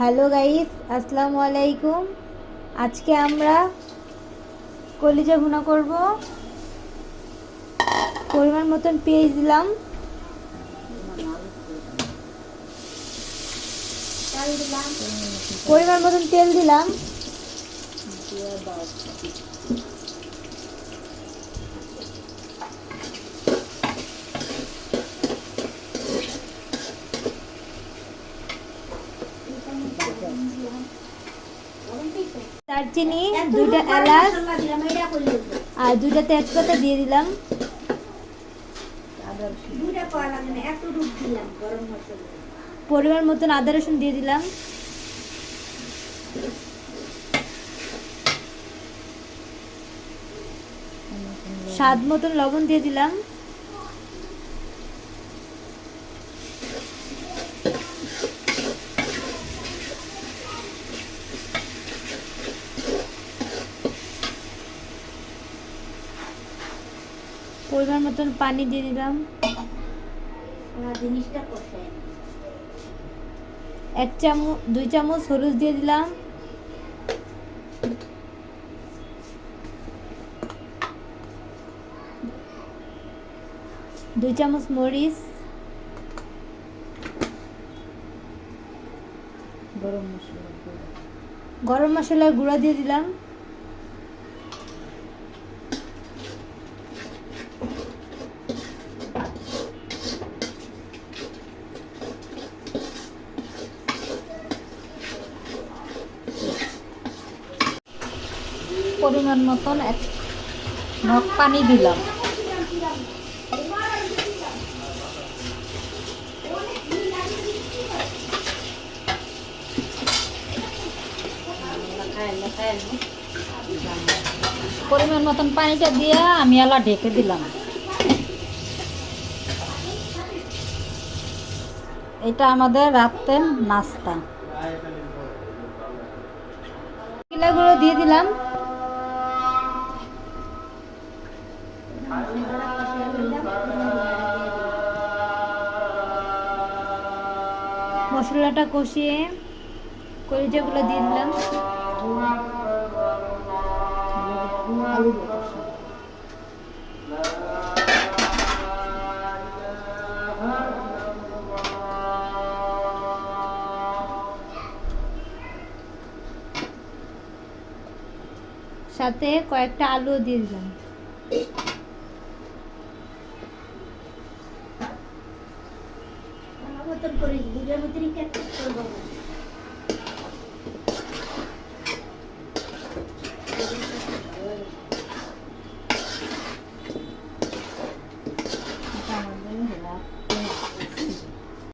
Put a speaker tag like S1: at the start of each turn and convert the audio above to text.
S1: Hello guys, আসসালামু আলাইকুম। আজকে আমরা কলিজা ভুনা করব। পরিমাণ মতন পেঁয়াজ দিলাম। পরিমাণ মতন তেল দিলাম। দারচিনি দুইটা এলাচ আর দুইটা তেজপাতা দিয়ে দিলাম। পরিমাণ মতন আদা রসুন দিয়ে দিলাম। স্বাদ মতন লবণ দিয়ে দিলাম। পরিমাণ মতন পানি দিয়ে দিলাম। এক চামচ দুই চামচ হলুদ দিয়ে দিলাম। দুই চামচ মরিচ।
S2: গরম মশলা
S1: গরম মশলার গুঁড়া দিয়ে দিলাম।
S2: পরিমাণ মতন এক মগ পানি দিলাম। পরিমাণ মতন পানিটা দিয়ে আমি আলা ঢেকে দিলাম। এটা আমাদের রাতের নাস্তা।
S1: গুঁড়ো দিয়ে দিলাম। মশলাটা কষিয়ে কলিজাগুলো দিয়ে দিলাম। সাথে কয়েকটা আলু দিয়ে দিলাম।
S2: মতন করে দুটোর ভিতরে করব